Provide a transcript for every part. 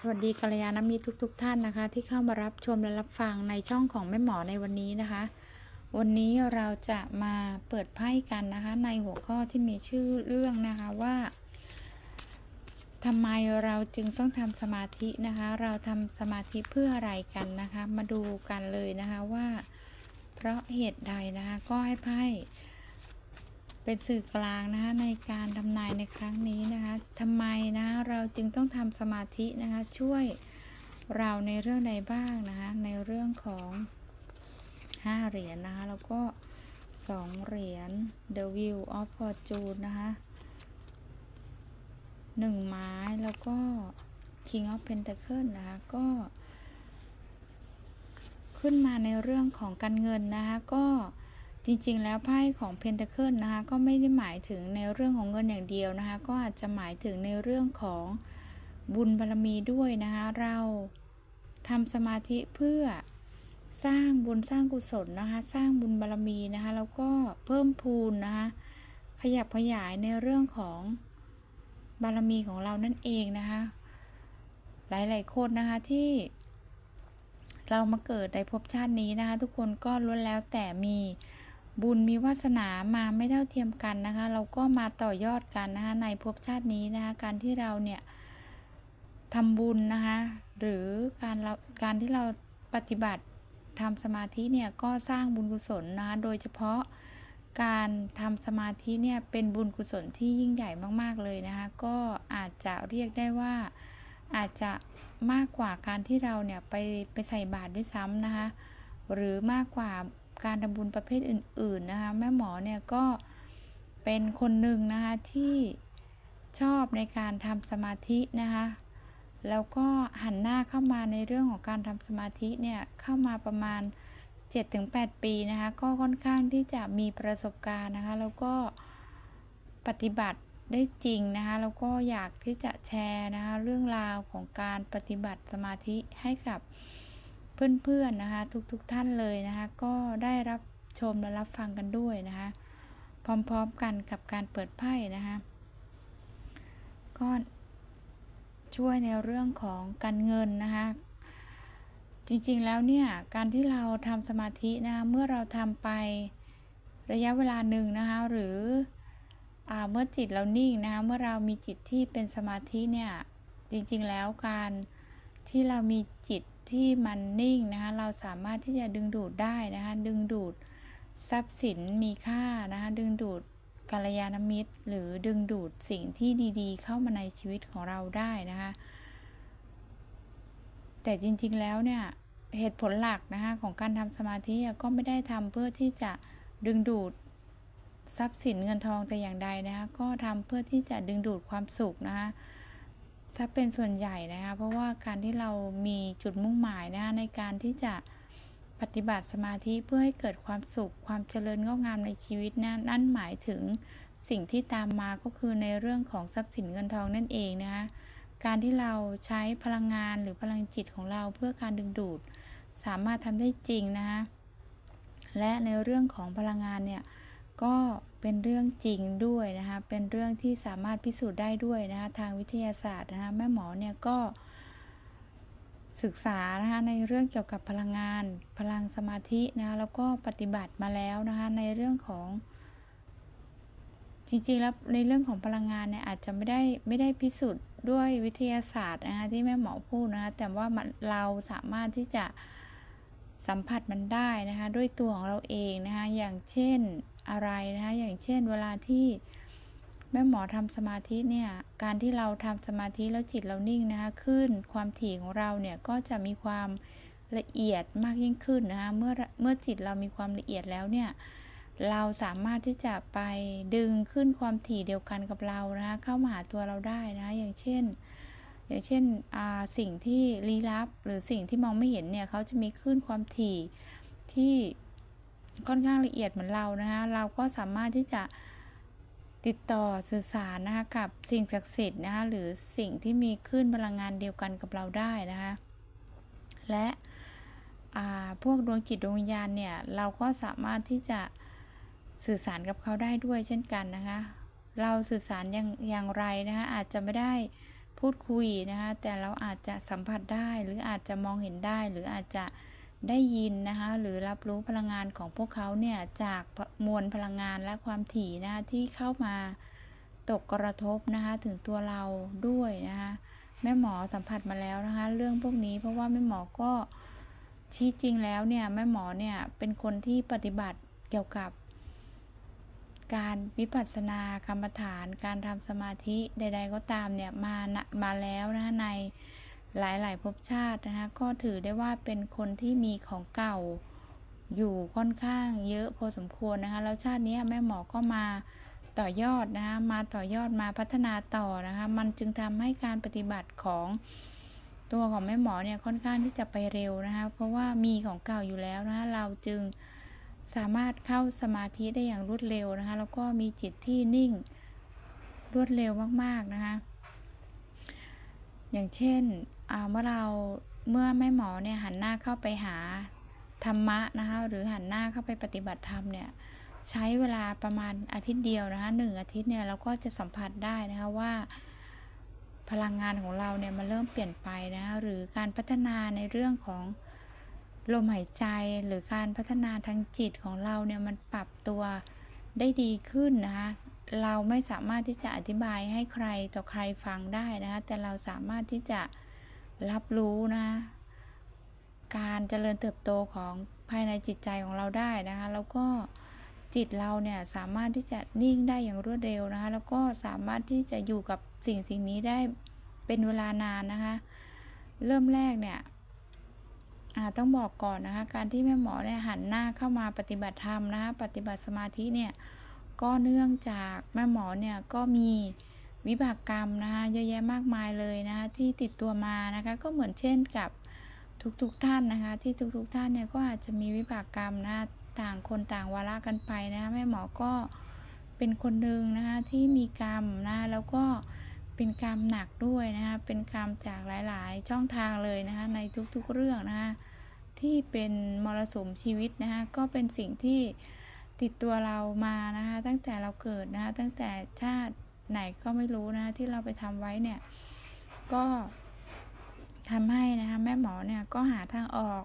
สวัสดีกัลยาณมิตรทุก ๆ ท่านนะคะ ที่เข้ามารับชมและรับฟังในช่องของแม่หมอในวันนี้นะคะ วันนี้เราจะมาเปิดไพ่กันนะคะ ในหัวข้อที่มีชื่อเรื่องนะคะว่าทำไมเราจึงต้องทำสมาธินะคะ เราทำสมาธิเพื่ออะไรกันนะคะ มาดูกันเลยนะคะว่า เพราะเหตุใดนะคะก็ให้ไพ่ เป็นสื่อกลางนะคะในการทำนายในครั้งนี้นะคะทำไมนะเราจึงต้องทำสมาธินะคะช่วยเราในเรื่องใดบ้างนะคะในเรื่องของห้าเหรียญนะคะแล้วก็สองเหรียญ The Wheel of Fortune นะคะหนึ่งไม้แล้วก็ King of Pentacle นะคะก็ ขึ้นมาในเรื่องของการเงินนะคะก็ จริงๆ แล้วไพ่ของเพนท a เคิลนะคะก็ไม่ได้หมายถึงในเรื่องของเงินอย่างเดียวนะคะ ก็อาจจะหมายถึงในเรื่องของบุญบารรมีด้วยนะคะ เราทำสมาธิเพื่อสร้างบุญสร้างกุศลนะคะ สร้างบุญบารรมีนะคะ แล้วก็เพิ่มพูนนะคะ ขยับขยายในเรื่องของบารมีของเรานั่นเองนะคะ หลายๆคนนะคะที่เรามาเกิดในภพชาตินี้นะคะ ทุกคนก็ล้วนแล้วแต่มี บุญมีวาสนามาไม่เท่าเทียมกันนะคะ เราก็มาต่อยอดกันนะคะในภพชาตินี้นะคะ การที่เราเนี่ยทำบุญนะคะ หรือการเราการที่เราปฏิบัติทำสมาธิเนี่ยก็สร้างบุญกุศลนะคะโดยเฉพาะการทำสมาธิเนี่ยเป็นบุญกุศลที่ยิ่งใหญ่มากๆเลยนะคะ ก็อาจจะเรียกได้ว่าอาจจะมากกว่าการที่เราเนี่ยไปไปใส่บาตรด้วยซ้ำนะคะ หรือมากกว่า การทำบุญประเภทอื่น ๆนะคะ แม่หมอเนี่ยก็เป็นคนหนึ่งนะคะที่ชอบในการทำสมาธินะคะ แล้วก็หันหน้าเข้ามาในเรื่องของการทำสมาธิเนี่ยเข้ามาประมาณ 7-8 ปีนะคะ ก็ค่อนข้างที่จะมีประสบการณ์นะคะ แล้วก็ปฏิบัติได้จริงนะคะ แล้วก็อยากที่จะแชร์นะคะเรื่องราวของการปฏิบัติสมาธิให้กับ เพื่อนๆนะคะ ทุกๆทท่านเลยนะคะ ก็ได้รับชมและรับฟังกันด้วยนะคะ พร้อมๆกันกับการเปิดไพ่นะคะก็ช่วยในเรื่องของการเงินนะคะจริงๆแล้วเนี่ยการที่เราทำสมาธินะคะเมื่อเราทำไประยะเวลาหนึ่งนะคะหรืออเมื่อจิตเรานิ่งนะคะเมื่อเรามีจิตที่เป็นสมาธิเนี่ยจริงๆแล้วการที่เรามีจิต ที่มันนิ่งนะคะเราสามารถที่จะดึงดูดได้นะคะดึงดูดทรัพย์สินมีค่านะคะดึงดูดกัลยาณมิตร หรือดึงดูดสิ่งที่ดีๆ เข้ามาในชีวิตของเราได้นะคะ แต่จริงๆแล้วเนี่ยเหตุผลหลักนะคะของการทำสมาธิก็ไม่ได้ทำเพื่อที่จะดึงดูดทรัพย์สินเงินทองแต่อย่างใดนะคะก็ทำเพื่อที่จะดึงดูดความสุขนะคะ ซับเป็นส่วนใหญ่นะคะเพราะว่าการที่เรามีจุดมุ่งหมายนะคะในการที่จะปฏิบัติสมาธิเพื่อให้เกิดความสุข ความเจริญงอกงามในชีวิตนะนั่นหมายถึงสิ่งที่ตามมาก็คือในเรื่องของทรัพย์สินเงินทองนั่นเองนะคะการที่เราใช้พลังงานหรือพลังจิตของเราเพื่อการดึงดูด สามารถทำได้จริงนะคะและในเรื่องของพลังงานเนี่ยก็ เป็นเรื่องจริงด้วยนะคะเป็นเรื่องที่สามารถพิสูจน์ได้ด้วยนะคะทางวิทยาศาสตร์นะคะแม่หมอเนี่ยก็ศึกษานะคะในเรื่องเกี่ยวกับพลังงาน พลังสมาธินะคะแล้วก็ปฏิบัติมาแล้วนะคะในเรื่องของ จริงๆแล้วในเรื่องของพลังงานเนี่ยอาจจะไม่ได้ไม่ได้พิสูจน์ด้วยวิทยาศาสตร์นะคะที่แม่หมอพูดนะคะแต่ว่าเราสามารถที่จะ สัมผัสมันได้นะคะด้วยตัวของเราเองนะคะอย่างเช่นอะไรนะคะอย่างเช่นเวลาที่แม่หมอทำสมาธิเนี่ยการที่เราทำสมาธิแล้วจิตเรานิ่งนะคะขึ้นความถี่ของเราเนี่ยก็จะมีความละเอียดมากยิ่งขึ้นนะคะเมื่อเมื่อจิตเรามีความละเอียดแล้วเนี่ยเราสามารถที่จะไปดึงขึ้นความถี่เดียวกันกับเรานะคะเข้ามาหาตัวเราได้นะอย่างเช่น อย่างเช่นสิ่งที่ลี้ลับ หรือสิ่งที่มองไม่เห็นเนี่ยเขาจะมีขึ้นความถี่ที่ค่อนข้างละเอียดเหมือนเรานะคะเราก็สามารถที่จะติดต่อสื่อสารนะคะกับสิ่งศักดิ์สิทธิ์นะคะหรือสิ่งที่มีคลื่นพลังงานเดียวกันกับเราได้นะคะและพวกดวงจิตดวงวิญญาณเนี่ยเราก็สามารถที่จะสื่อสารกับเขาได้ด้วยเช่นกันนะคะ เราสื่อสารอย่างอย่างไรนะคะอาจจะไม่ได้ พูดคุยนะคะ แต่เราอาจจะสัมผัสได้หรืออาจจะมองเห็นได้หรืออาจจะได้ยินนะคะ หรือรับรู้พลังงานของพวกเขาเนี่ย จากมวลพลังงานและความถี่นะคะที่เข้ามาตกกระทบนะคะ ถึงตัวเราด้วยนะคะแม่หมอสัมผัสมาแล้วนะคะ เรื่องพวกนี้เพราะว่าแม่หมอก็ชี้จริงแล้วเนี่ยแม่หมอเนี่ยเป็นคนที่ปฏิบัติเกี่ยวกับ การวิปัสสนากรรมฐานการทำสมาธิใด ๆ ก็ตามเนี่ยมานะมาแล้วนะคะในหลายๆภพชาตินะคะก็ถือได้ว่าเป็นคนที่มีของเก่าอยู่ค่อนข้างเยอะพอสมควรนะคะแล้วชาตินี้แม่หมอก็มาต่อยอดนะคะมาต่อยอดมาพัฒนาต่อนะคะมันจึงทำให้การปฏิบัติของตัวของแม่หมอเนี่ยค่อนข้างที่จะไปเร็วนะคะเพราะว่ามีของเก่าอยู่แล้วนะคะเราจึง สามารถเข้าสมาธิได้อย่างรวดเร็วนะคะ แล้วก็มีจิตที่นิ่งรวดเร็วมากๆนะคะอย่างเช่นเมื่อเราเมื่อแม่หมอเนี่ยหันหน้าเข้าไปหาธรรมะนะคะหรือหันหน้าเข้าไปปฏิบัติธรรมเนี่ยใช้เวลาประมาณอาทิตย์เดียวนะคะหนึ่งอาทิตย์เนี่ยเราก็จะสัมผัสได้นะคะว่า พลังงานของเราเนี่ยมันเริ่มเปลี่ยนไปนะคะหรือการพัฒนาในเรื่องของ ลมหายใจหรือการพัฒนาทางจิตของเราเนี่ยมันปรับตัวได้ดีขึ้นนะคะ เราไม่สามารถที่จะอธิบายให้ใครต่อใครฟังได้นะคะ แต่เราสามารถที่จะรับรู้นะการเจริญเติบโตของภายในจิตใจของเราได้นะคะ แล้วก็จิตเราเนี่ยสามารถที่จะนิ่งได้อย่างรวดเร็วนะคะ แล้วก็สามารถที่จะอยู่กับสิ่งสิ่งนี้ได้เป็นเวลานานนะคะ เริ่มแรกเนี่ย ต้องบอกก่อนนะคะ การที่แม่หมอเนี่ยหันหน้าเข้ามาปฏิบัติธรรมนะคะปฏิบัติสมาธิเนี่ยก็เนื่องจากแม่หมอเนี่ยก็มีวิบากกรรมนะคะเยอะแยะมากมายเลยนะคะที่ติดตัวมานะคะก็เหมือนเช่นกับทุกๆทท่านนะคะ ที่ทุกๆทท่านเนี่ยก็อาจจะมีวิบากกรรมนะะต่างคนต่างวาระกันไปนะคะแม่หมอก็เป็นคนหนึ่งนะคะที่มีกรรมนะะแล้วก็ เป็นกรรมหนักด้วยนะคะเป็นกรรมจากหลายๆ ช่องทางเลยนะคะในทุกๆเรื่องนะคะที่เป็นมรสุมชีวิตนะคะก็เป็นสิ่งที่ติดตัวเรามานะคะตั้งแต่เราเกิดนะคะตั้งแต่ชาติไหนก็ไม่รู้นะคะที่เราไปทำไว้เนี่ยก็ทำให้นะคะแม่หมอเนี่ยก็หาทางออก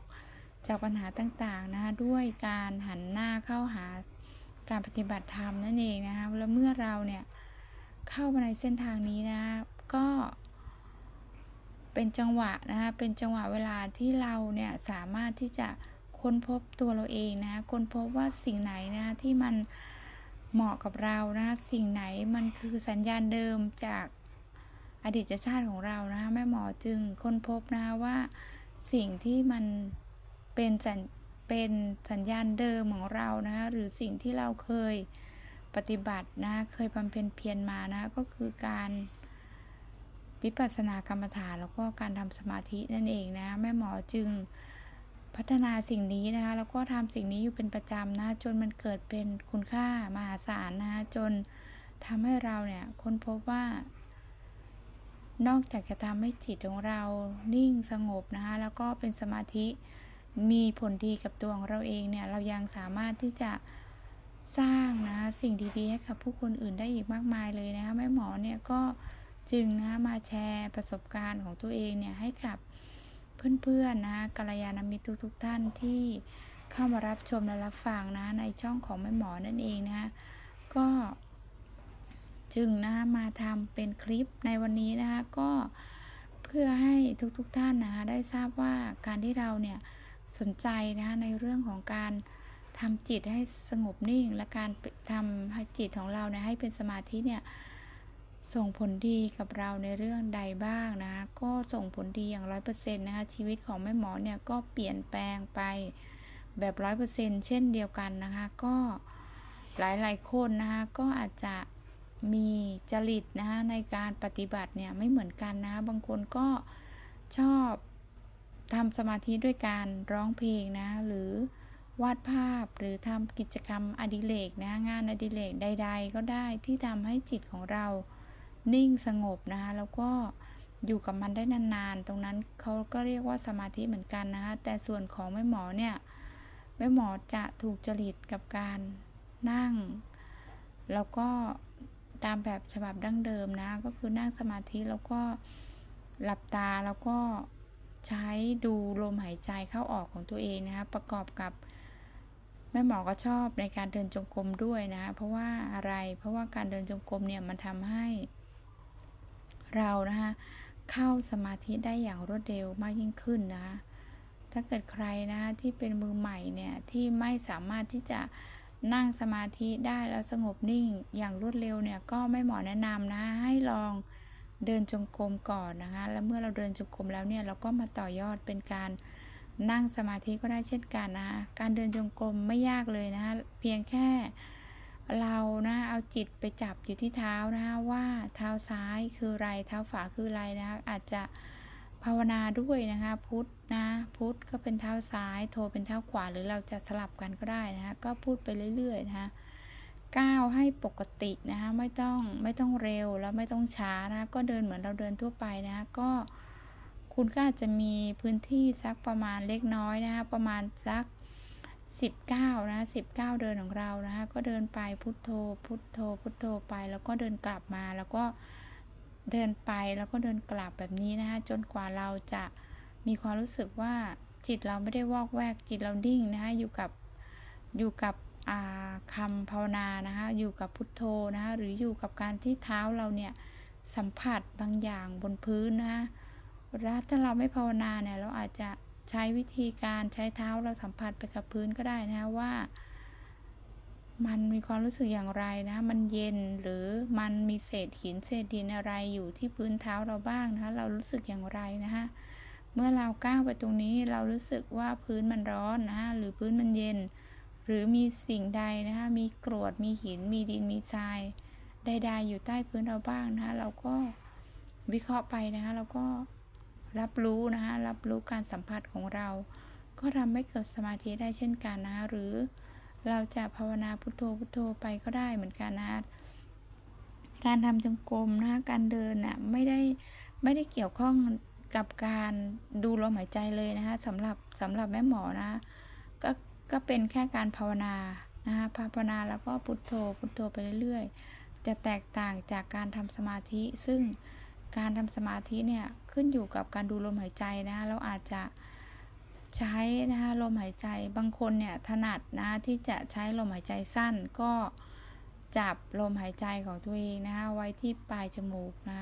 จากปัญหาต่างๆนะคะด้วยการหันหน้าเข้าหาการปฏิบัติธรรมนั่นเองนะคะแล้วเมื่อเราเนี่ย เข้ามาในเส้นทางนี้นะ ก็เป็นจังหวะนะคะเป็นจังหวะเวลาที่เราเนี่ยสามารถที่จะค้นพบตัวเราเองนะค้นพบว่าสิ่งไหนนะที่มันเหมาะกับเรานะสิ่งไหนมันคือสัญญาณเดิมจากอดีตชาติของเรานะคะแม่หมอจึงค้นพบนะว่าสิ่งที่มันเป็นสัญเป็นสัญญาณเดิมของเรานะคะหรือสิ่งที่เราเคย ปฏิบัตินะเคยบำเพ็ญเพียรมานะก็คือการวิปัสสนากรรมฐานแล้วก็การทำสมาธินั่นเองนะแม่หมอจึงพัฒนาสิ่งนี้นะคะแล้วก็ทำสิ่งนี้อยู่เป็นประจำนะจนมันเกิดเป็นคุณค่ามหาศาลนะจนทำให้เราเนี่ยค้นพบว่า นอกจากจะทำให้จิตของเรานิ่งสงบนะคะแล้วก็เป็นสมาธิมีผลดีกับตัวของเราเองเนี่ยเรายังสามารถที่จะ สร้างนะสิ่งดีๆให้กับผู้คนอื่นได้อีกมากมายเลยนะคะแม่หมอเนี่ยก็จึงนะมาแชร์ประสบการณ์ของตัวเองเนี่ยให้กับเพื่อนๆนะกัลยาณมิตรทุกๆท่านที่เข้ามารับชมและรับฟังนะในช่องของแม่หมอนั่นเองนะคะก็จึงนะมาทำเป็นคลิปในวันนี้นะคะก็เพื่อให้ทุกๆท่านนะคะได้ทราบว่าการที่เราเนี่ยสนใจนะคะในเรื่องของการ ทำจิตให้สงบนิ่ง และการทำให้จิตของเราเนี่ยให้เป็นสมาธิเนี่ยส่งผลดีกับเราในเรื่องใดบ้างนะคะก็ส่งผลดีอย่างร้อยเปอร์เซ็นต์นะคะชีวิตของแม่หมอเนี่ยก็เปลี่ยนแปลงไปแบบร้อยเปอร์เซ็นต์เช่นเดียวกันนะคะ ก็หลายๆคนนะคะก็อาจจะมีจริตนะคะในการปฏิบัติเนี่ยไม่เหมือนกันนะคะบางคนก็ชอบทำสมาธิด้วยการร้องเพลงนะหรือ วาดภาพหรือทำกิจกรรมอดิเรกนะงานอดิเรกใด ๆ ก็ได้ที่ทำให้จิตของเรานิ่งสงบนะคะแล้วก็อยู่กับมันได้นานๆ ตรงนั้นเขาก็เรียกว่าสมาธิเหมือนกันนะคะแต่ส่วนของแม่หมอเนี่ยแม่หมอจะถูกจริตกับการนั่ง แล้วก็ตามแบบฉบับดั้งเดิมนะก็คือนั่งสมาธิแล้วก็หลับตาแล้วก็ใช้ดูลมหายใจเข้าออกของตัวเองนะคะประกอบกับ ม่หมอก็ชอบในการเดินจงกรมด้วยนะคะเพราะว่าอะไรเพราะว่าการเดินจงกรมเนี่ยมันทำให้ เรานะคะเข้าสมาธิได้อย่างรวดเร็วมากยิ่งขึ้นนะคะถ้าเกิดใครนะคะที่เป็นมือใหม่เนี่ยที่ไม่สามารถที่จะนั่งสมาธิได้แล้วสงบนิ่งอย่างรวดเร็วเนี่ยก็ไม่หมอแนะนำนะให้ลองเดินจงกรมก่อนนะคะ แล้วเมื่อเราเดินจงกรมแล้วเนี่ยเราก็มาต่อยอดเป็นการ นั่งสมาธิก็ได้เช่นกันนะคะการเดินจงกรมไม่ยากเลยนะคะเพียงแค่เรานะเอาจิตไปจับอยู่ที่เท้านะคะว่าเท้าซ้ายคือไรเท้าขวาคือไรนะคะอาจจะภาวนาด้วยนะคะพุทธนะพุทธก็เป็นเท้าซ้าย โทเป็นเท้าขวาหรือเราจะสลับกันก็ได้นะคะก็พูดไปเรื่อยๆนะคะก้าวให้ปกตินะคะไม่ต้องไม่ต้องเร็วแล้วไม่ต้องช้านะก็เดินเหมือนเราเดินทั่วไปนะคะก็ คุณก็อาจจะมีพื้นที่สักประมาณเล็กน้อยนะคะ ประมาณสัก 19 นะ19 เดินของเรานะคะ ก็เดินไปพุทโธ พุทโธ พุทโธไป แล้วก็เดินกลับมา แล้วก็เดินไป แล้วก็เดินกลับแบบนี้นะคะ จนกว่าเราจะมีความรู้สึกว่าจิตเราไม่ได้วอกแวก จิตเรานิ่งนะคะอยู่กับ อยู่กับคำภาวนานะคะ อยู่กับพุทโธนะคะ หรืออยู่กับการที่เท้าเราเนี่ยสัมผัสบางอย่างบนพื้นนะคะ ถ้าเราไม่ภาวนาเนี่ยเราอาจจะใช้วิธีการใช้เท้าเราสัมผัสไปกับพื้นก็ได้นะว่า มันมีความรู้สึกอย่างไรนะ มันเย็นหรือมันมีเศษหินเศษดินอะไรอยู่ที่พื้นเท้าเราบ้างนะคะเรารู้สึกอย่างไรนะคะเมื่อเราก้าวไปตรงนี้เรารู้สึกว่าพื้นมันร้อนนะหรือพื้นมันเย็น หรือมีสิ่งใดนะคะมีกรวดมีหิน มีดินมีทรายใดๆอยู่ใต้พื้นเราบ้างนะคะเราก็วิเคราะห์ไปนะคะเราก็ รับรู้นะคะรับรู้การสัมผัสของเรา ก็ทำให้เกิดสมาธิได้เช่นกันนะคะหรือเราจะภาวนาพุทโธพุทโธไปก็ได้เหมือนกันนะคะการทำจงกรมนะคะการเดินน่ะไม่ได้ไม่ได้เกี่ยวข้องกับการดูลมหายใจเลยนะคะสำหรับสำหรับแม่หมอนะก็ก็เป็นแค่การภาวนานะคะภาวนาแล้วก็พุทโธพุทโธไปเรื่อยๆ จะแตกต่างจากการทำสมาธิซึ่ง การทำสมาธิเนี่ยขึ้นอยู่กับการดูลมหายใจนะเราอาจจะใช้นะคะลมหายใจบางคนเนี่ยถนัดนะที่จะใช้ลมหายใจสั้นก็จับลมหายใจของตัวเองนะคะไว้ที่ปลายจมูกนะ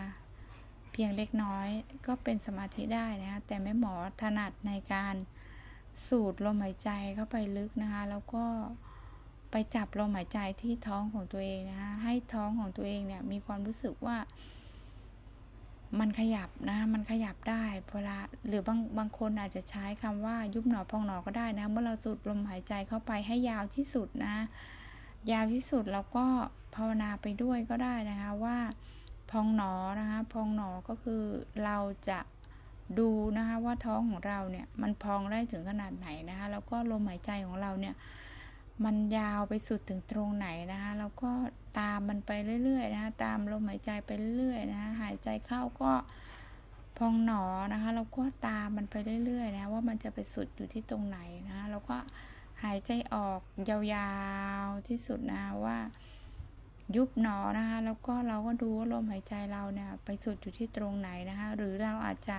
เพียงเล็กน้อยก็เป็นสมาธิได้นะคะแต่แม่หมอถนัดในการสูดลมหายใจเข้าไปลึกนะคะแล้วก็ไปจับลมหายใจที่ท้องของตัวเองนะคะให้ท้องของตัวเองเนี่ยมีความรู้สึกว่า มันขยับนะมันขยับได้เวลาหรือบางบางคนอาจจะใช้คำว่ายุบหนอพองหนอก็ได้นะ เมื่อเราสูดลมหายใจเข้าไปให้ยาวที่สุดนะ ยาวที่สุดเราก็ภาวนาไปด้วยก็ได้นะคะว่าพองหนอนะคะพองหนอก็คือเราจะดูนะคะว่าท้องของเราเนี่ยมันพองได้ถึงขนาดไหนนะคะแล้วก็ลมหายใจของเราเนี่ย มันยาวไปสุดถึงตรงไหนนะคะแล้วก็ตามมันไปเรื่อยๆนะคะตามลมหายใจไปเรื่อยๆนะคะหายใจเข้าก็พองหนอนะคะแล้วก็ตามมันไปเรื่อยๆนะว่ามันจะไปสุดอยู่ที่ตรงไหนนะแล้วก็หายใจออกยาวๆที่สุดนะว่ายุบหนอนะคะ แล้วก็เราก็ดูว่าลมหายใจเราเนี่ยไปสุดอยู่ที่ตรงไหนนะคะ หรือเราอาจจะ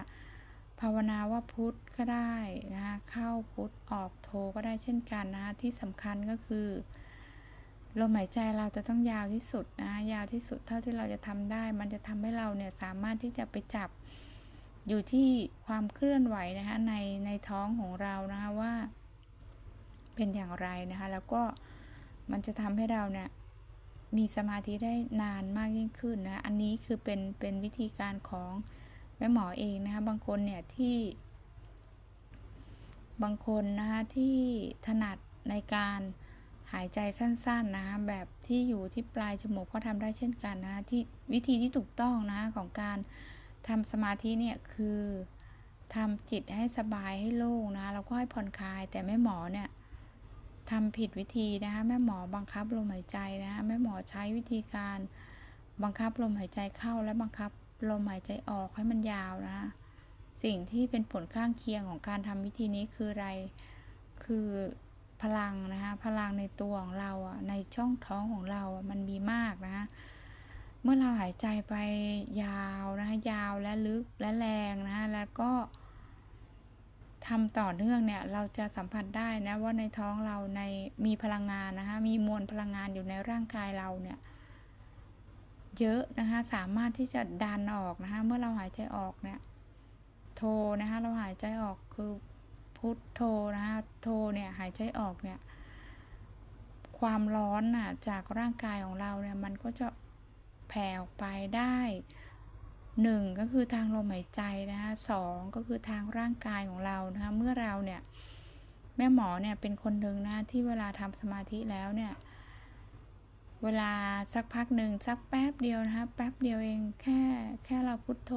ภาวนาว่าพุทธก็ได้นะคะเข้าพุทธออกโทก็ได้เช่นกันนะคะที่สำคัญก็คือลมหายใจเราจะต้องยาวที่สุดนะยาวที่สุดเท่าที่เราจะทำได้ มันจะทำให้เราเนี่ยสามารถที่จะไปจับอยู่ที่ความเคลื่อนไหวนะคะในในท้องของเรานะคะว่า เป็นอย่างไรนะคะแล้วก็มันจะทำให้เราเนี่ยมีสมาธิได้นานมากยิ่งขึ้นนะ อันนี้คือเป็นเป็นวิธีการของ แม่หมอเองนะคะบางคนเนี่ยที่ บางคนนะคะที่ถนัดในการหายใจสั้นๆนะคะแบบที่อยู่ที่ปลายจมูกก็ทำได้เช่นกันนะที่วิธีที่ถูกต้องนะของการทำสมาธิเนี่ยคือทำจิตให้สบายให้โล่งนะแล้วก็ให้ผ่อนคลายแต่แม่หมอเนี่ยทำผิดวิธีนะคะแม่หมอบังคับลมหายใจนะคะแม่หมอใช้วิธีการบังคับลมหายใจเข้าและบังคับ ลมหายใจออกให้มันยาวนะคะสิ่งที่เป็นผลข้างเคียงของการทำวิธีนี้คืออะไร คือพลังนะคะพลังในตัวของเราอะในช่องท้องของเราอะมันมีมากนะคะเมื่อเราหายใจไปยาวนะคะยาวและลึกและแรงนะคะแล้วก็ทำต่อเนื่องเนี่ยเราจะสัมผัสได้นะว่าในท้องเราในมีพลังงานนะคะมีมวลพลังงานอยู่ในร่างกายเราเนี่ย เยอะนะคะ สามารถที่จะดันออกนะคะ เมื่อเราหายใจออกเนี่ยโทนะคะ เราหายใจออกคือพุทโทนะคะ โทเนี่ยหายใจออกเนี่ยความร้อนน่ะจากร่างกายของเราเนี่ยมันก็จะแผ่ออกไปได้หนึ่งก็คือทางลมหายใจนะคะสองก็คือทางร่างกายของเรานะคะเมื่อเราเนี่ยแม่หมอเนี่ยเป็นคนหนึ่งนะที่เวลาทำสมาธิแล้วเนี่ย เวลาสักพักหนึ่งสักแป๊บเดียวนะคะแป๊บเดียวเองแค่แค่เราพุทโธ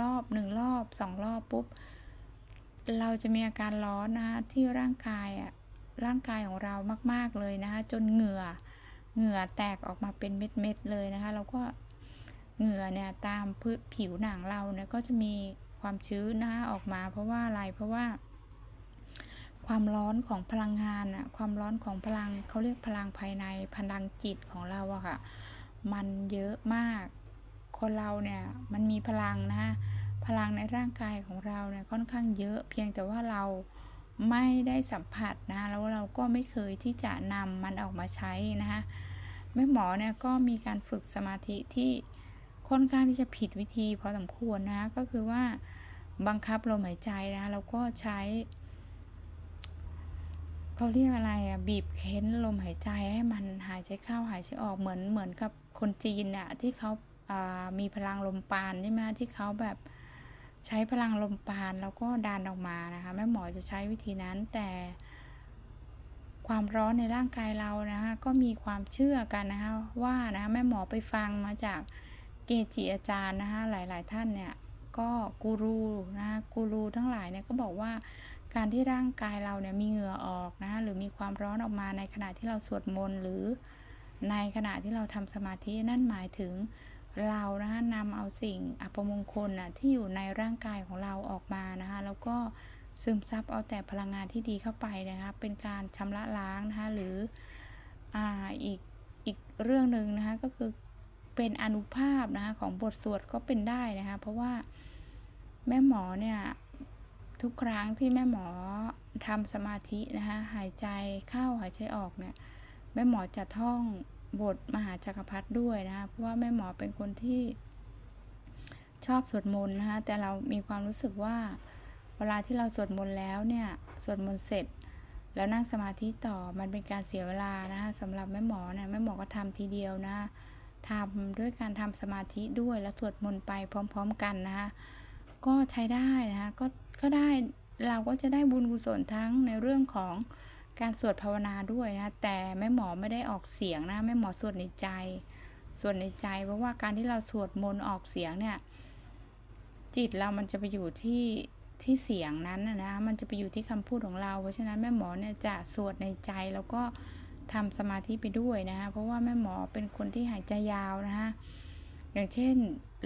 รอบหนึ่งรอบสองรอบปุ๊บ เราจะมีอาการร้อนนะคะที่ร่างกายอะร่างกายของเรามาก ๆเลยนะคะจนเหงื่อเหงื่อแตกออกมาเป็นเม็ดๆเลยนะคะแล้วก็เหงื่อเนี่ยตามผิวหนังเราเนี่ยก็จะมีความชื้นนะคะออกมาเพราะว่าอะไรเพราะว่า ความร้อนของพลังงานอะความร้อนของพลังเขาเรียกพลังภายในพลังจิตของเราอะค่ะ มันเยอะมาก คนเราเนี่ยมันมีพลังนะคะพลังในร่างกายของเราเนี่ยค่อนข้างเยอะเพียงแต่ว่าเราไม่ได้สัมผัสนะแล้วเราก็ไม่เคยที่จะนำมันออกมาใช้นะคะแม่หมอเนี่ยก็มีการฝึกสมาธิที่ค่อนข้างที่จะผิดวิธีพอสมควรนะก็คือว่าบังคับลมหายใจนะแล้วก็ใช้ เขาเรียกอะไรอะบีบเค้นลมหายใจให้มันหายใจเข้าหายใจออกเหมือนเหมือนกับคนจีนเนี่ยที่เขาอ่ามีพลังลมปานใช่ไหมที่เขาแบบใช้พลังลมปานแล้วก็ดันออกมานะคะแม่หมอจะใช้วิธีนั้นแต่ความร้อนในร่างกายเรานะคะก็มีความเชื่อกันนะคะว่านะแม่หมอไปฟังมาจากเกจิอาจารย์นะคะหลาย ๆ ท่านเนี่ยก็กูรูนะคะกูรูทั้งหลายเนี่ยก็บอกว่า การที่ร่างกายเราเนี่ยมีเหงื่อออกนะคะหรือมีความร้อนออกมาในขณะที่เราสวดมนต์หรือในขณะที่เราทำสมาธินั่นหมายถึงเรานะคะนำเอาสิ่งอัปมงคลน่ะที่อยู่ในร่างกายของเราออกมานะคะแล้วก็ซึมซับเอาแต่พลังงานที่ดีเข้าไปนะคะเป็นการชำระล้างนะคะหรืออ่าอีกอีกเรื่องหนึ่งนะคะก็คือเป็นอนุภาพนะคะของบทสวดก็เป็นได้นะคะเพราะว่าแม่หมอเนี่ย ทุกครั้งที่แม่หมอทำสมาธินะคะหายใจเข้าหายใจออกเนี่ยแม่หมอจะท่องบทมหาจักรพรรดิด้วยนะคะเพราะว่าแม่หมอเป็นคนที่ชอบสวดมนต์นะคะแต่เรามีความรู้สึกว่า เวลาที่เราสวดมนต์แล้วเนี่ยสวดมนต์เสร็จ แล้วนั่งสมาธิต่อมันเป็นการเสียเวลานะคะสำหรับแม่หมอเนี่ยแม่หมอก็ทำทีเดียวนะทำด้วยการทำสมาธิด้วยแล้วสวดมนต์ไปพร้อม ๆ กันนะคะก็ใช้ได้นะคะก็ ก็ได้เราก็จะได้บุญกุศลทั้งในเรื่องของการสวดภาวนาด้วยนะ แต่แม่หมอไม่ได้ออกเสียงนะแม่หมอสวดในใจ สวดในใจเพราะว่าการที่เราสวดมนต์ออกเสียงเนี่ย จิตเรามันจะไปอยู่ที่ที่เสียงนั้นนะ มันจะไปอยู่ที่คำพูดของเรา เพราะฉะนั้นแม่หมอเนี่ยจะสวดในใจแล้วก็ทำสมาธิไปด้วยนะคะเพราะว่าแม่หมอเป็นคนที่หายใจยาวนะคะอย่างเช่น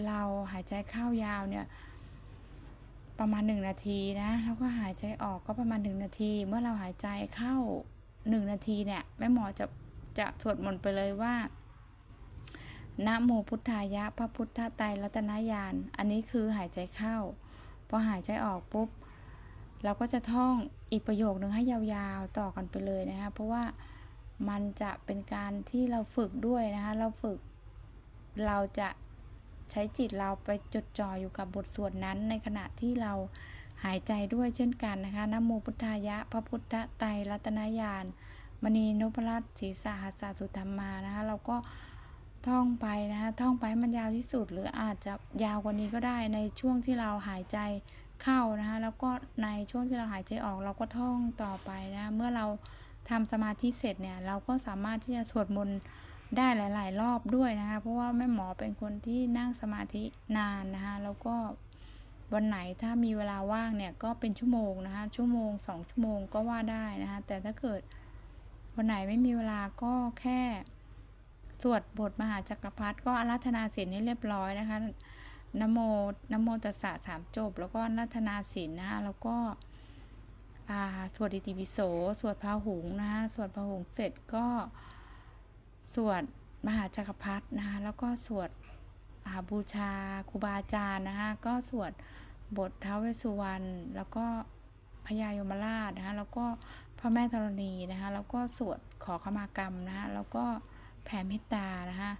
เราหายใจเข้ายาวเนี่ย ประมาณ 1 นาทีนะแล้วก็หายใจออกก็ประมาณ 1 นาที เมื่อเราหายใจเข้า 1 นาทีเนี่ยแม่หมอจะจะสวดมนต์ไปเลยว่านะโมพุทธายะ พระพุทธไตรรัตนญาณอันนี้คือหายใจเข้า พอหายใจออกปุ๊บ เราก็จะท่องอีกประโยคนึงให้ยาวๆต่อกันไปเลยนะคะเพราะว่ามันจะเป็นการที่เราฝึกด้วยนะคะเราฝึกเราจะ ใช้จิตเราไปจดจ่ออยู่กับบทสวดนั้นในขณะที่เราหายใจด้วยเช่นกันนะคะนโมพุทธายะ พระพุทธไตรรัตนญาณมณีนพรัตน์ศีสหัสสุธรรมานะคะเราก็ท่องไปนะคะท่องไปให้มันยาวที่สุด หรืออาจจะยาวกว่านี้ก็ได้ในช่วงที่เราหายใจเข้านะคะแล้วก็ในช่วงที่เราหายใจออกเราก็ท่องต่อไปนะเมื่อเราทำสมาธิเสร็จเนี่ยเราก็สามารถที่จะสวดมนต์ ได้หลาย ๆ รอบด้วยนะคะ เพราะว่าแม่หมอเป็นคนที่นั่งสมาธินานนะคะ แล้วก็วันไหนถ้ามีเวลาว่างเนี่ยก็เป็นชั่วโมงนะคะ ชั่วโมงสองชั่วโมงก็ว่าได้นะคะ แต่ถ้าเกิดวันไหนไม่มีเวลาก็แค่สวดบทมหาจักรพรรดิก็อารัธนาศีลให้เรียบร้อยนะคะนโมนโมตัสสะสามจบ แล้วก็อารัธนาศีลนะคะแล้วก็สวดอิติปิโส สวดพาหุงนะคะสวดพาหุงเสร็จก็ สวดมหาจักรพรรดินะคะแล้วก็สวดอาบูชาครูบาอาจารย์นะคะก็สวดบทท้าวเวสสุวรรณแล้วก็พญายมราชนะคะแล้วก็พระแม่ธรณีนะคะแล้วก็สวดขอขมากรรมนะคะแล้วก็แผ่เมตตานะคะ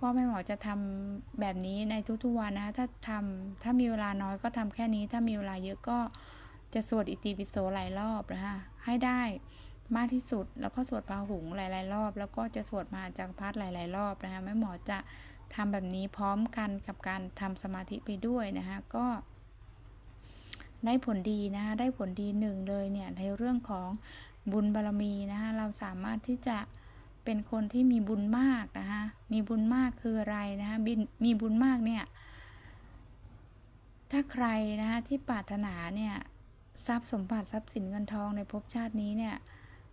ก็แม่หมอจะทำแบบนี้ในทุกๆวันนะคะถ้าทำถ้ามีเวลาน้อยก็ทำแค่นี้ ถ้ามีเวลาเยอะก็จะสวดอิติปิโสหลายรอบนะคะให้ได้ มากที่สุด แล้วก็สวดพาหุงหลาย ๆ รอบ แล้วก็จะสวดมาจักพรรดิหลาย ๆ รอบนะคะแม่หมอจะทำแบบนี้พร้อมกันกับการทำสมาธิไปด้วยนะคะก็ได้ผลดีนะคะได้ผลดีหนึ่งเลยเนี่ยในเรื่องของบุญบารมีนะคะเราสามารถที่จะเป็นคนที่มีบุญมากนะคะมีบุญมากคืออะไรนะคะบมีบุญมากเนี่ยถ้าใครนะคะที่ปรารถนาเนี่ยทรัพย์สมบัติทรัพย์สินเงินทองในภพชาตินี้เนี่ย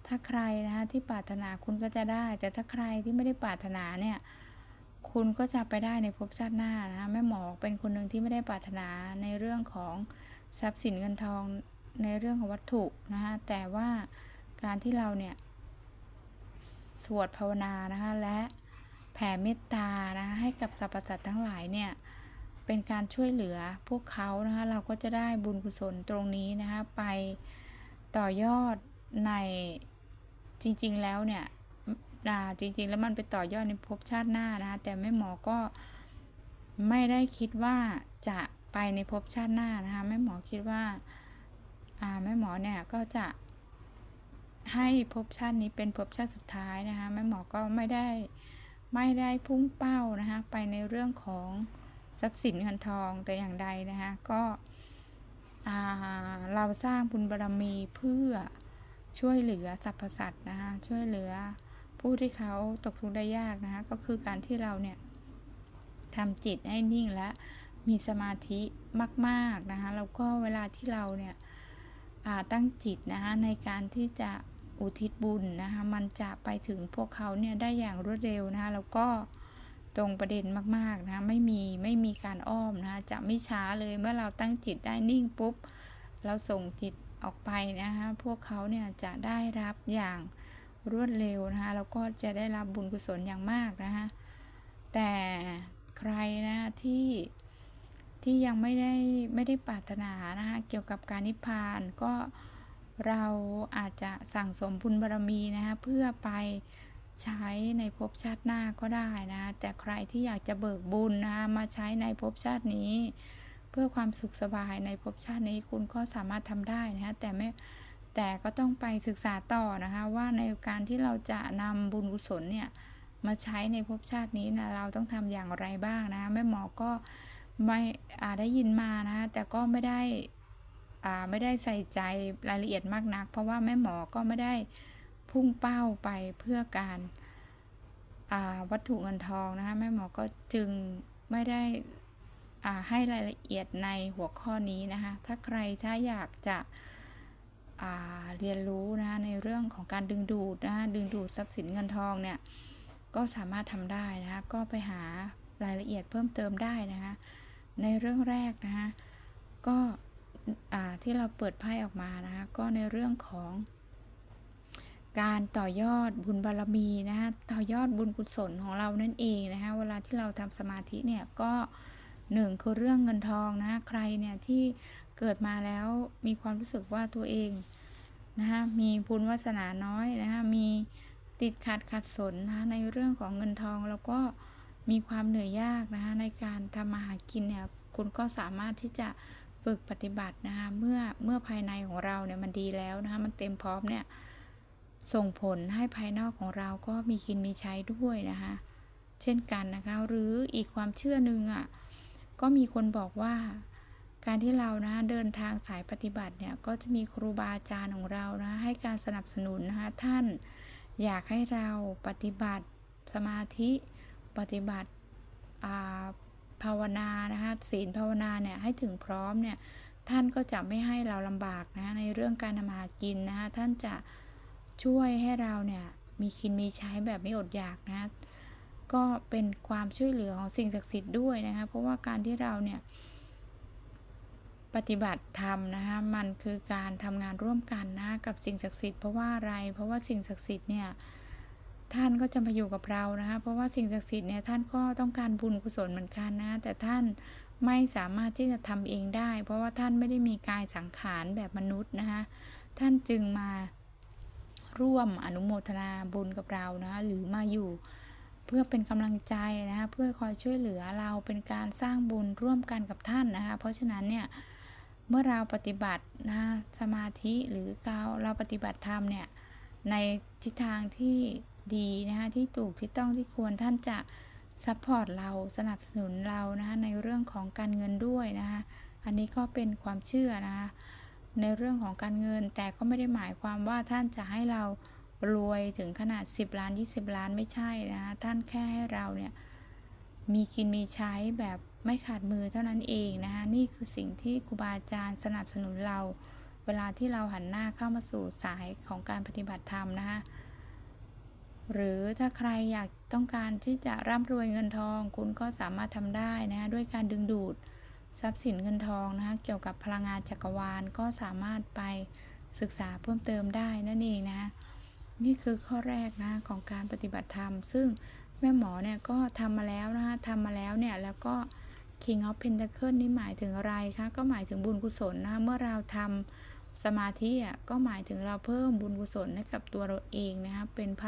ถ้าใครนะคะที่ปรารถนาคุณก็จะได้ แต่ถ้าใครที่ไม่ได้ปรารถนาเนี่ยคุณก็จะไปได้ในภพชาติหน้านะคะแม่หมอเป็นคนหนึ่งที่ไม่ได้ปรารถนาในเรื่องของทรัพย์สินเงินทองในเรื่องของวัตถุนะคะแต่ว่าการที่เราเนี่ยสวดภาวนานะคะและแผ่เมตตานะคะให้กับสรรพสัตว์ทั้งหลายเนี่ยเป็นการช่วยเหลือพวกเขานะคะเราก็จะได้บุญกุศลตรงนี้นะคะไปต่อยอดใน จริง ๆ แล้วเนี่ยจริง ๆ แล้วมันไปต่อยอดในภพชาติหน้านะคะแต่แม่หมอก็ไม่ได้คิดว่าจะไปในภพชาติหน้านะคะแม่หมอคิดว่าอ่าแม่หมอเนี่ยก็จะให้ภพชาตินี้เป็นภพชาติสุดท้ายนะคะแม่หมอก็ไม่ได้ไม่ได้พุ่งเป้านะคะไปในเรื่องของทรัพย์สินเงินทองแต่อย่างใดนะคะก็อ่าเราสร้างบุญบารรมีเพื่อ ช่วยเหลือสรรพสัตว์นะคะช่วยเหลือผู้ที่เขาตกทุกข์ได้ยากนะคะก็คือการที่เราเนี่ยทำจิตให้นิ่งและมีสมาธิมากๆนะคะแล้วก็เวลาที่เราเนี่ยตั้งจิตนะคะในการที่จะอุทิศบุญนะคะมันจะไปถึงพวกเขาเนี่ยได้อย่างรวดเร็วนะคะแล้วก็ตรงประเด็นมากๆนะคะไม่มีไม่มีการอ้อมนะคะจะไม่ช้าเลยเมื่อเราตั้งจิตได้นิ่งปุ๊บ เราส่งจิต ออกไปนะคะพวกเขาเนี่ยจะได้รับอย่างรวดเร็วนะคะแล้วก็จะได้รับบุญกุศลอย่างมากนะคะแต่ใครนะที่ที่ยังไม่ได้ไม่ได้ปรารถนานะคะเกี่ยวกับการนิพพานก็เราอาจจะสั่งสมบุญบารรมีนะคะเพื่อไปใช้ในภพชาติหน้าก็ได้นะ แต่ใครที่อยากจะเบิกบุญนะคะมาใช้ในภพชาตินี้ เพื่อความสุขสบายในภพชาตินี้คุณก็สามารถทำได้นะคะแต่ไม่แต่ก็ต้องไปศึกษาต่อนะคะว่าในการที่เราจะนำบุญกุศลเนี่ยมาใช้ในภพชาตินี้นะเราต้องทำอย่างไรบ้างนะแม่หมอก็ไม่อาได้ยินมานะคะแต่ก็ไม่ได้อ่าไม่ได้ใส่ใจรายละเอียดมากนัก เพราะว่าแม่หมอก็ไม่ได้พุ่งเป้าไปเพื่อการวัตถุเงินทองนะคะแม่หมอก็จึงไม่ได้ ให้รายละเอียดในหัวข้อนี้นะคะ ถ้าใครถ้าอยากจะเรียนรู้นะคะในเรื่องของการดึงดูดนะะดึงดูดทรัพย์สินเงินทองเนี่ยก็สามารถทำได้นะคะก็ไปหารายละเอียดเพิ่มเติมได้นะคะในเรื่องแรกนะคะก็ที่เราเปิดไพ่ออกมานะคะก็ในเรื่องของการต่อยอดบุญบารรมีนะคะต่อยอดบุญกุศลของเรานั่นเองนะคะเวลาที่เราทำสมาธิเนี่ยก็ หนึ่งคือเรื่องเงินทองนะใครเนี่ยที่เกิดมาแล้วมีความรู้สึกว่าตัวเองนะคะมีบุญวาสนาน้อยนะคะมีติดขัดขัดสนนะคะในเรื่องของเงินทองแล้วก็มีความเหนื่อยยากนะคะในการทำมาหากินเนี่ยคุณก็สามารถที่จะฝึกปฏิบัตินะคะเมื่อเมื่อภายในของเราเนี่ยมันดีแล้วนะคะมันเต็มพร้อมเนี่ยส่งผลให้ภายนอกของเราก็มีกินมีใช้ด้วยนะคะเช่นกันนะคะหรืออีกความเชื่อหนึ่งอะ ก็มีคนบอกว่า การที่เรานะเดินทางสายปฏิบัติเนี่ยก็จะมีครูบาอาจารย์ของเรานะให้การสนับสนุนนะคะท่านอยากให้เราปฏิบัติสมาธิปฏิบัติภาวนานะคะศีลภาวนาเนี่ยให้ถึงพร้อมเนี่ยท่านก็จะไม่ให้เราลำบากนะในเรื่องการทำมากินนะคะท่านจะช่วยให้เราเนี่ยมีกินมีใช้แบบไม่อดอยากนะ ก็เป็นความช่วยเหลือของสิ่งศักดิ์สิทธิ์ด้วยนะคะ เพราะว่าการที่เราเนี่ยปฏิบัติธรรมนะคะมันคือการทำงานร่วมกันนะกับสิ่งศักดิ์สิทธิ์เพราะว่าอะไร เพราะว่าสิ่งศักดิ์สิทธิ์เนี่ยท่านก็จะมาอยู่กับเรานะคะ เพราะว่าสิ่งศักดิ์สิทธิ์เนี่ยท่านก็ต้องการบุญกุศลเหมือนกันนะ แต่ท่านไม่สามารถที่จะทำเองได้ เพราะว่าท่านไม่ได้มีกายสังขารแบบมนุษย์นะคะท่านจึงมาร่วมอนุโมทนาบุญกับเรานะคะหรือมาอยู่ เพื่อเป็นกำลังใจนะคะเพื่อคอยช่วยเหลือเราเป็นการสร้างบุญร่วมกันกับท่านนะคะ เพราะฉะนั้นเนี่ยเมื่อเราปฏิบัตินะคะสมาธิหรือเราเราปฏิบัติธรรมเนี่ยในทิศทางที่ดีนะคะที่ถูกที่ต้องที่ควรท่านจะซัพพอร์ตเราสนับสนุนเรานะคะในเรื่องของการเงินด้วยนะคะอันนี้ก็เป็นความเชื่อนะคะในเรื่องของการเงินแต่ก็ไม่ได้หมายความว่าท่านจะให้เรา รวยถึงขนาด 10 ล้าน 20 ล้านไม่ใช่นะคะท่านแค่ให้เราเนี่ยมีกินมีใช้แบบไม่ขาดมือเท่านั้นเองนะคะนี่คือสิ่งที่ครูบาอาจารย์สนับสนุนเรา เวลาที่เราหันหน้าเข้ามาสู่สายของการปฏิบัติธรรมนะคะหรือถ้าใครอยากต้องการที่จะร่ำรวยเงินทอง คุณก็สามารถทำได้นะคะด้วยการดึงดูดทรัพย์สินเงินทองนะคะเกี่ยวกับพลังงานจักรวาลก็สามารถไปศึกษาเพิ่มเติมได้นั่นเองนะคะ นี่คือข้อแรกนะของการปฏิบัติธรรม ซึ่งแม่หมอเนี่ยก็ทำมาแล้วนะคะทำมาแล้วเนี่ยแล้วก็ King of Pentacle นี่หมายถึงอะไรคะก็หมายถึงบุญกุศลนะคะเมื่อเราทำสมาธิอะก็หมายถึงเราเพิ่มบุญกุศลให้กับตัวเราเองนะคะเป็นพ